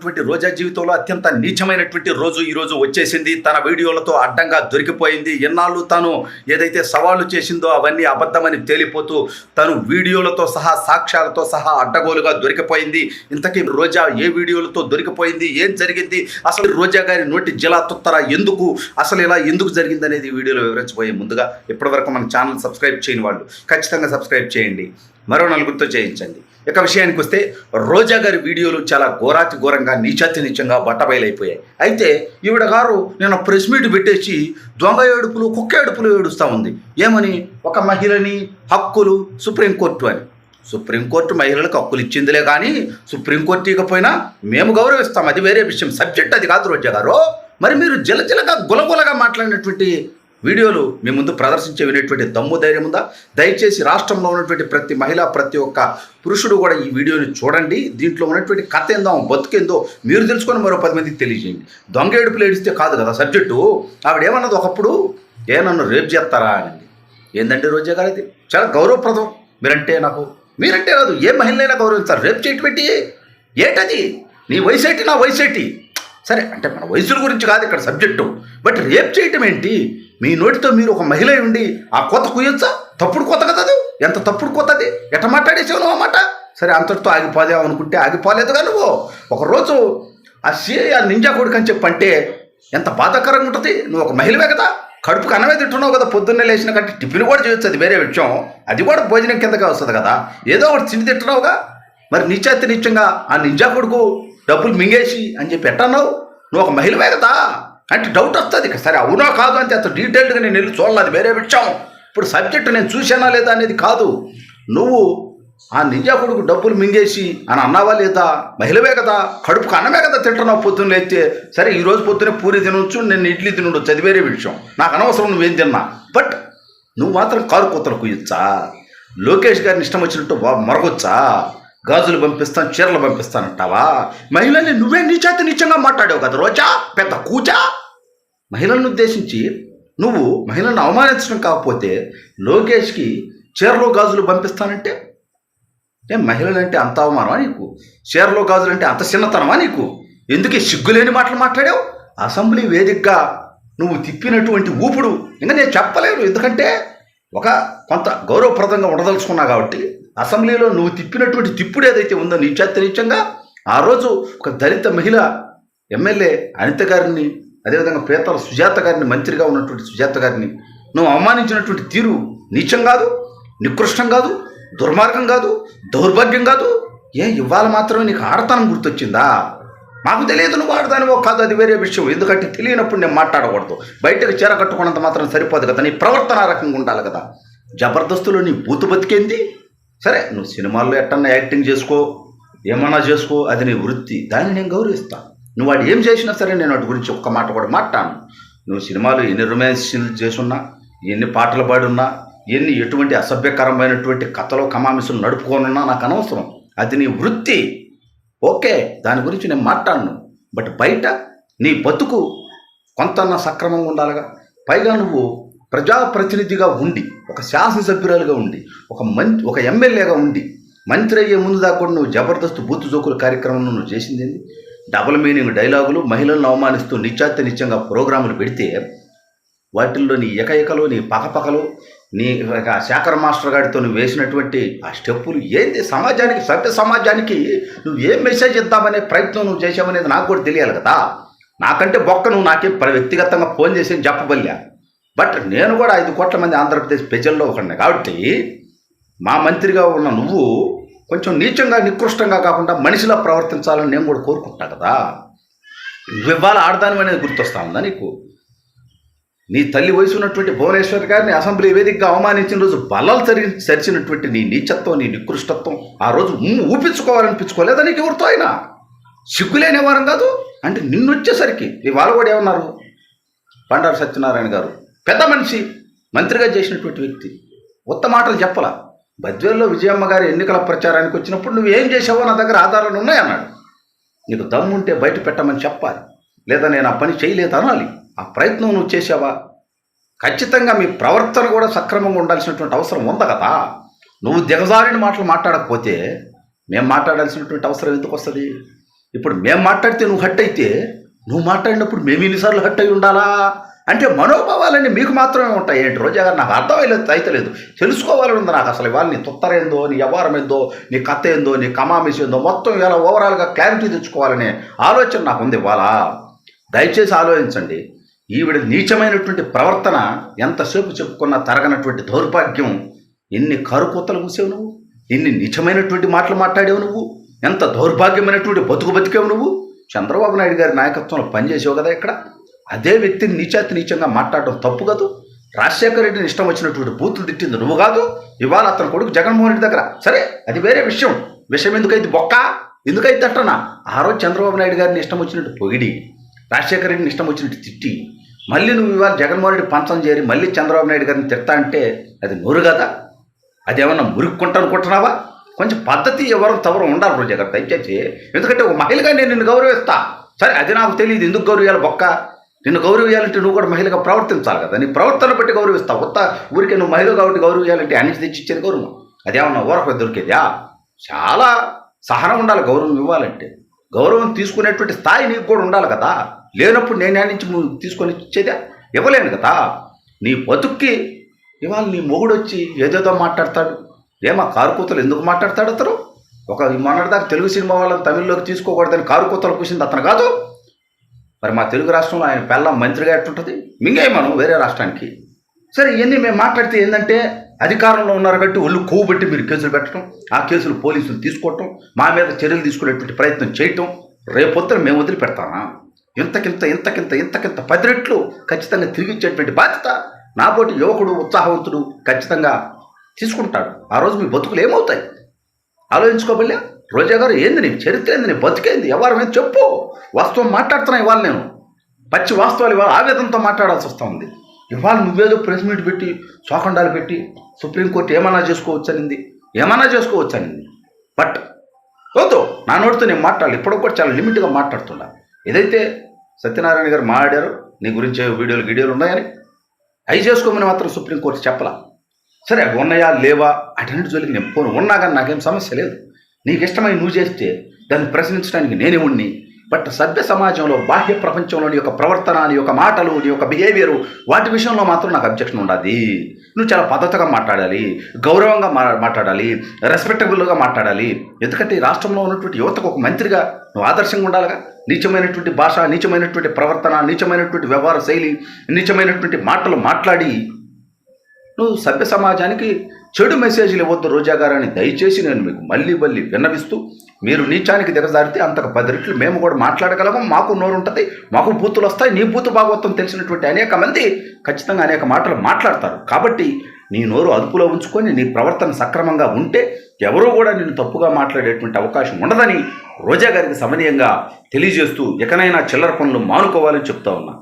అటువంటి రోజా జీవితంలో అత్యంత నీచమైనటువంటి రోజు ఈరోజు వచ్చేసింది. తన వీడియోలతో అడ్డంగా దొరికిపోయింది. ఎన్నాళ్ళు తాను ఏదైతే సవాళ్ళు చేసిందో అవన్నీ అబద్ధమని తేలిపోతూ తను వీడియోలతో సహా సాక్ష్యాలతో సహా అడ్డగోలుగా దొరికిపోయింది. ఇంతకీ రోజా ఏ వీడియోలతో దొరికిపోయింది? ఏం జరిగింది? అసలు రోజా గారి నోటి జిలా తుత్తర ఎందుకు? అసలు ఇలా ఎందుకు జరిగింది అనేది వీడియోలో వివరించబోయే ముందుగా ఇప్పటివరకు మన ఛానల్ సబ్స్క్రైబ్ చేయని వాళ్ళు ఖచ్చితంగా సబ్స్క్రైబ్ చేయండి. మరో నలుగురితో చేయించండి ఇక విషయానికి వస్తే రోజా గారి వీడియోలు చాలా ఘోరాతి ఘోరంగా నీచాతి నీచంగా బట్టబయలైపోయాయి. అయితే ఈవిడ గారు నేను ప్రెస్ మీట్ పెట్టేసి దొంగ ఏడుపులు కుక్క ఏడుపులు ఏడుస్తూ ఉంది. ఏమని? ఒక మహిళని హక్కులు సుప్రీంకోర్టు అని. సుప్రీంకోర్టు మహిళలకు హక్కులు ఇచ్చిందిలే కానీ సుప్రీంకోర్టు ఇకపోయినా మేము గౌరవిస్తాం. అది వేరే విషయం. సబ్జెక్ట్ అది కాదు రోజా గారు. మరి మీరు జలజలగా గులగులగా మాట్లాడినటువంటి వీడియోలు మీ ముందు ప్రదర్శించే వినేటువంటి దమ్ము ధైర్యం ఉందా? దయచేసి రాష్ట్రంలో ఉన్నటువంటి ప్రతి మహిళ ప్రతి ఒక్క పురుషుడు కూడా ఈ వీడియోని చూడండి. దీంట్లో ఉన్నటువంటి కథ ఏందో బతుకేందో మీరు తెలుసుకొని మరో పది మందికి తెలియజేయండి. దొంగ ఏడుపులు ఏడిస్తే కాదు కదా సబ్జెక్టు. ఆవిడ ఏమన్నది ఒకప్పుడు? ఏ నన్ను రేపు చేస్తారా? అని ఏందంటే రోజా గారు ఇది? చాలా గౌరవప్రదం. మీరంటే నాకు మీరంటే కాదు ఏ మహిళనైనా గౌరవిస్తారు. రేపు చేయటం పెట్టి ఏటది? నీ వయసు ఏంటి నా వయసు ఏంటి సరే అంటే మన వయసుల గురించి కాదు ఇక్కడ సబ్జెక్టు. బట్ రేప్ చేయటం ఏంటి మీ నోటితో మీరు ఒక మహిళ ఉండి ఆ కోత కుయ్యొచ్చా? తప్పుడు కొత్త కదా అది? ఎంత తప్పుడు కొత్తది ఎట్ట మాట్లాడేసావు నువ్వు అన్నమాట సరే అంతటితో ఆగిపోదాం అనుకుంటే ఆగిపోలేదుగా నువ్వు. ఒకరోజు ఆ సిఐ ఆ నింజా కొడుకు అని చెప్పి అంటే ఎంత బాధాకరంగా ఉంటుంది? నువ్వు ఒక మహిళవే కదా? కడుపుకు అన్నమే తింటున్నావు కదా పొద్దున్నే లేచిన కంటే టిఫిన్ కూడా చేయొచ్చు అది వేరే విషయం. అది కూడా భోజనం కిందగా వస్తుంది కదా? ఏదో ఒకటి తిండి తింటున్నావుగా? మరి నిత్యాతి నిత్యంగా ఆ నింజా కొడుకు డబ్బులు మింగేసి అని చెప్పి ఎట్టన్నావు? నువ్వు ఒక మహిళవే కదా? అంటే డౌట్ వస్తుంది ఇక సరే అవునా కాదు అంటే అంత డీటెయిల్డ్గా నేను వెళ్ళి చూడాలి వేరే విషయం. ఇప్పుడు సబ్జెక్ట్ నేను చూశానా లేదా అనేది కాదు. నువ్వు ఆ నింజా కొడుకు డబ్బులు మింగేసి అని అన్నావా లేదా? మహిళవే కదా. కడుపుకు అన్నమే కదా తింటున్నావు పొద్దున్న లేస్తే. సరే ఈరోజు పొద్దున్నే పూరి తినొచ్చు నేను ఇడ్లీ తినడు చదివేరే విషయం. నాకు అనవసరం నువ్వేం తిన్నా. బట్ నువ్వు మాత్రం కారు కూతలు కుయ్యొచ్చా లోకేష్ గారిని ఇష్టం వచ్చినట్టు వా- మరగొచ్చా? గాజులు పంపిస్తాను చీరలు పంపిస్తానంటావా? మహిళల్ని నువ్వే నీచాతి నీచంగా మాట్లాడావు కదా రోజా? పెద్ద కూచా? మహిళలను ఉద్దేశించి నువ్వు మహిళలను అవమానించడం కాకపోతే లోకేష్కి చీరలు గాజులు పంపిస్తానంటే? ఏం మహిళలంటే అంత అవమానమా నీకు? చీరలో గాజులు అంటే అంత చిన్నతనమా నీకు? ఎందుకే సిగ్గులేని మాటలు మాట్లాడావు? అసెంబ్లీ వేదికగా నువ్వు తిప్పినటువంటి ఊపుడు ఇంకా నేను చెప్పలేను. ఎందుకంటే ఒక కొంత గౌరవప్రదంగా ఉండదలుచుకున్నా కాబట్టి అసెంబ్లీలో నువ్వు తిప్పినటువంటి తిప్పుడు ఏదైతే ఉందో నిత్యాత్యనిత్యంగా ఆ రోజు ఒక దళిత మహిళ ఎమ్మెల్యే అనిత గారిని అదేవిధంగా పేతల సుజాత గారిని మంత్రిగా ఉన్నటువంటి సుజాత గారిని నువ్వు అవమానించినటువంటి తీరు నీచం కాదు నికృష్టం కాదు దుర్మార్గం కాదు దౌర్భాగ్యం కాదు. ఏ ఇవాళ మాత్రమే నీకు ఆడతానం గుర్తొచ్చిందా? మాకు తెలియదు నువ్వు ఆడదానివో కాదు అది వేరే విషయం. ఎందుకంటే తెలియనప్పుడు నేను మాట్లాడకూడదు. బయటకు చీర కట్టుకున్నంత మాత్రం సరిపోదు కదా నీ ప్రవర్తన రకంగా ఉండాలి కదా. జబర్దస్తులో నీ బూతు బతికేంది? సరే నువ్వు సినిమాల్లో ఎట్టన్నా యాక్టింగ్ చేసుకో ఏమన్నా చేసుకో అది నీ వృత్తి. దాన్ని నేను గౌరవిస్తాను. నువ్వు వాడు ఏం చేసినా సరే నేను వాటి గురించి ఒక్క మాట కూడా మాట్లాను నువ్వు సినిమాలు ఎన్ని రొమాన్స్ చేసున్నా ఎన్ని పాటలు పాడున్నా ఎన్ని ఎటువంటి అసభ్యకరమైనటువంటి కథలో కమామిసులు నడుపుకోనున్నా నాకు అనవసరం. అది నీ వృత్తి. ఓకే దాని గురించి నేను మాట్లాడను. బట్ బయట నీ బతుకు కొంత సక్రమంగా ఉండాలిగా. పైగా నువ్వు ప్రజాప్రతినిధిగా ఉండి ఒక శాసనసభ్యురాలుగా ఉండి ఒక మంత్రి ఒక ఎమ్మెల్యేగా ఉండి మంత్రి అయ్యే ముందు దాకా కూడా నువ్వు జబర్దస్త్ బూత్ జోకుల కార్యక్రమంలో నువ్వు చేసింది డబుల్ మీనింగ్ డైలాగులు మహిళలను అవమానిస్తూ నిత్యాత్య నిత్యంగా ప్రోగ్రాములు పెడితే వాటిల్లో నీ ఎకఎకలు నీ పకపకలు నీ ఆ శేఖర్ మాస్టర్ గారితో నువ్వు వేసినటువంటి ఆ స్టెప్పులు ఏంది? సమాజానికి సభ్య సమాజానికి నువ్వు ఏం మెసేజ్ ఇద్దామనే ప్రయత్నం నువ్వు చేసావనేది నాకు కూడా తెలియాలి కదా. నాకంటే బొక్క నువ్వు నాకేం ప్ర- వ్యక్తిగతంగా ఫోన్ చేసి చెప్పబల్లా? బట్ నేను కూడా ఐదు కోట్ల మంది ఆంధ్రప్రదేశ్ ప్రజల్లో ఒకడిని. కాబట్టి మా మంత్రిగా ఉన్న నువ్వు కొంచెం నీచంగా నికృష్టంగా కాకుండా మనిషిలా ప్రవర్తించాలని నేను కూడా కోరుకుంటా కదా. నువ్వు ఇవ్వాలి ఆడదాని అనేది గుర్తొస్తా ఉందా నీకు? నీ తల్లి వయసు ఉన్నటువంటి భువనేశ్వర్ గారిని అసెంబ్లీ వేదికగా అవమానించిన రోజు బలాలు సరి సరిచినటువంటి నీ నీచత్వం నీ నికృష్టత్వం ఆ రోజు ఊపించుకోవాలనిపించుకోలేదా నీకు ఎవరితో అయినా? సిగ్గులేని వారం కాదు. అంటే నిన్నొచ్చేసరికి ఇవాళ కూడా ఏమన్నారు? బండారు సత్యనారాయణ గారు. పెద్ద మనిషి మంత్రిగా చేసినటువంటి వ్యక్తి ఉత్త మాటలు చెప్పలా. బద్వేల్లో విజయమ్మ గారి ఎన్నికల ప్రచారానికి వచ్చినప్పుడు నువ్వు ఏం చేసావో నా దగ్గర ఆధారాలు ఉన్నాయన్నాడు. నీకు దమ్ముంటే బయట పెట్టమని చెప్పాలి. లేదా నేను ఆ పని చేయలేదు అనాలి. ఆ ప్రయత్నం నువ్వు చేసావా? ఖచ్చితంగా మీ ప్రవర్తన కూడా సక్రమంగా ఉండాల్సినటువంటి అవసరం ఉంది కదా. నువ్వు దిగజారిన మాటలు మాట్లాడకపోతే మేము మాట్లాడాల్సినటువంటి అవసరం ఎందుకు వస్తుంది? ఇప్పుడు మేము మాట్లాడితే నువ్వు హట్ అయితే నువ్వు మాట్లాడినప్పుడు మేము ఎన్నిసార్లు హట్ అయి ఉండాలా? అంటే మనోభావాలన్నీ మీకు మాత్రమే ఉంటాయి. ఏంటి రోజా గారు? నాకు అర్థమయ్యలేదు అయితే లేదు తెలుసుకోవాలని ఉంది నాకు అసలు ఇవాళ నీ తుత్తరేందో నీ వ్యవహారం ఏందో నీ కథ ఏందో నీ కమామిషి ఏందో మొత్తం ఇలా ఓవరాల్గా క్లారిటీ తెచ్చుకోవాలనే ఆలోచన నాకు ఉంది ఇవాళ. దయచేసి ఆలోచించండి. ఈవిడ నీచమైనటువంటి ప్రవర్తన ఎంతసేపు చెప్పుకున్నా తరగనటువంటి దౌర్భాగ్యం. ఎన్ని కరుకుతలు మూసావు నువ్వు? ఎన్ని నీచమైనటువంటి మాటలు మాట్లాడావు నువ్వు? ఎంత దౌర్భాగ్యమైనటువంటి బతుకు బతికావు నువ్వు? చంద్రబాబు నాయుడు గారి నాయకత్వంలో పనిచేసావు కదా ఇక్కడ? అదే వ్యక్తిని నీచాతి నీచంగా మాట్లాడడం తప్పు కాదు. రాజశేఖర రెడ్డిని ఇష్టం వచ్చినటువంటి బూతులు తిట్టింది నువ్వు కాదు. ఇవాళ అతని కొడుకు జగన్మోహన్ రెడ్డి దగ్గర. సరే అది వేరే విషయం. విషయం ఎందుకైతే బొక్క. ఎందుకైతే అట్టనా ఆ రోజు చంద్రబాబు నాయుడు గారిని ఇష్టం వచ్చినట్టు పొగిడి రాజశేఖర రెడ్డిని ఇష్టం వచ్చినట్టు తిట్టి మళ్ళీ నువ్వు ఇవాళ జగన్మోహన్ రెడ్డి పంచం చేరి మళ్ళీ చంద్రబాబు నాయుడు గారిని తిడతా అంటే అది నోరు కదా? అదేమన్నా మురుక్కుంటా అనుకుంటున్నావా? కొంచెం పద్ధతి ఎవరు తవరు ఉండాలి రోజు గారు దయచేసి. ఎందుకంటే ఒక మహిళగా నేను నిన్ను గౌరవిస్తా. సరే అది నాకు తెలియదు. ఎందుకు గౌరవియాలి బొక్క? నిన్ను గౌరవించాలంటే నువ్వు కూడా మహిళగా ప్రవర్తించాలి కదా. నీ ప్రవర్తన బట్టి గౌరవిస్తావు. కొత్త ఊరికి నువ్వు మహిళ కాబట్టి గౌరవించాలంటే అన్నిటి తెచ్చి ఇచ్చేది గౌరవం. అదేమన్నా ఊరకు దొరికేదా? చాలా సహనం ఉండాలి గౌరవం ఇవ్వాలంటే. గౌరవం తీసుకునేటువంటి స్థాయి నీకు కూడా ఉండాలి కదా. లేనప్పుడు నేను నుంచి తీసుకొని ఇచ్చేదా? ఇవ్వలేను కదా. నీ బతుక్కి ఇవాళ నీ మొగుడు వచ్చి ఏదేదో మాట్లాడతాడు. ఏమా కారుకూతలు ఎందుకు మాట్లాడతాడు అతను? ఒక మొన్నటిదాకా తెలుగు సినిమా వాళ్ళని తమిళ్ళోకి తీసుకోకూడదని కారు కూతలు కూసింది అతను కాదు. మరి మా తెలుగు రాష్ట్రంలో ఆయన పెళ్ళం మంత్రిగా ఎట్టుంటుంది? మింగే మనం వేరే రాష్ట్రానికి. సరే ఇవన్నీ మేము మాట్లాడితే ఏంటంటే అధికారంలో ఉన్నారు కాబట్టి ఒళ్ళు కొవ్వు పెట్టి మీరు కేసులు పెట్టడం ఆ కేసులు పోలీసులు తీసుకోవటం మా మీద చర్యలు తీసుకునేటువంటి ప్రయత్నం చేయటం రేపొద్దున మేము వదిలిపెడతామా? ఇంతకింత ఇంతకింత ఇంతకింత పది రెట్లు ఖచ్చితంగా తిరిగిచ్చేటువంటి బాధ్యత నాబోటి యువకుడు ఉత్సాహవంతుడు ఖచ్చితంగా తీసుకుంటాడు. ఆ రోజు మీ బతుకులు ఏమవుతాయి? ఆలోచించుకోబల్లే రోజా గారు ఏంది నీ చరిత్ర ఏంది నీ బతికేంది ఎవరి మీద చెప్పు. వాస్తవం మాట్లాడుతున్నా ఇవాళ నేను. పచ్చి వాస్తవాలు ఇవాళ ఆవేదనతో మాట్లాడాల్సి వస్తూ ఉంది ఇవాళ నువ్వేదో ప్రెస్ మీట్ పెట్టి శోఖండాలు పెట్టి సుప్రీంకోర్టు ఏమన్నా చేసుకోవచ్చు అనింది ఏమన్నా చేసుకోవచ్చు అనింది బట్ వద్దు. నా నోటితో నేను మాట్లాడాలి. ఇప్పుడు కూడా చాలా లిమిట్గా మాట్లాడుతున్నా. ఏదైతే సత్యనారాయణ గారు మాట్లాడారు నీ గురించి వీడియోలు వీడియోలు ఉన్నాయని అవి చేసుకోమని మాత్రం సుప్రీంకోర్టు చెప్పలా. సరే అవి ఉన్నాయా లేవా? అటెండ్ జోలికి నేను పోను. ఉన్నా కానీ నాకేం సమస్య లేదు. నీకు ఇష్టమై నువ్వు చేస్తే దాన్ని ప్రశ్నించడానికి నేనే ఉన్ని బట్ సభ్య సమాజంలో బాహ్య ప్రపంచంలో నీ యొక్క ప్రవర్తన నీ యొక్క మాటలు నీ యొక్క బిహేవియర్ వాటి విషయంలో మాత్రం నాకు అబ్జెక్షన్ ఉండదు నువ్వు చాలా పద్ధతిగా మాట్లాడాలి గౌరవంగా మా మాట్లాడాలి రెస్పెక్టబుల్గా మాట్లాడాలి. ఎందుకంటే ఈ రాష్ట్రంలో ఉన్నటువంటి యువతకు ఒక మంత్రిగా నువ్వు ఆదర్శంగా ఉండాలిగా. నీచమైనటువంటి భాష నీచమైనటువంటి ప్రవర్తన నీచమైనటువంటి వ్యవహార శైలి నీచమైనటువంటి మాటలు మాట్లాడి నువ్వు సభ్య సమాజానికి చెడు మెసేజ్లు ఇవ్వద్దు రోజా గారని దయచేసి నేను మీకు మళ్ళీ మళ్ళీ విన్నవిస్తూ మీరు నీచానికి దిగజారితే అంతకు పది రెట్లు మేము కూడా మాట్లాడగలము. మాకు నోరు ఉంటుంది మాకు బూతులు వస్తాయి. నీ బూతు భాగవత్వం తెలిసినటువంటి అనేక మంది ఖచ్చితంగా అనేక మాటలు మాట్లాడతారు. కాబట్టి నీ నోరు అదుపులో ఉంచుకొని నీ ప్రవర్తన సక్రమంగా ఉంటే ఎవరూ కూడా నేను తప్పుగా మాట్లాడేటువంటి అవకాశం ఉండదని రోజా గారికి సమనీయంగా తెలియజేస్తూ ఎకనైనా చిల్లర పనులు మానుకోవాలని చెప్తా ఉన్నా.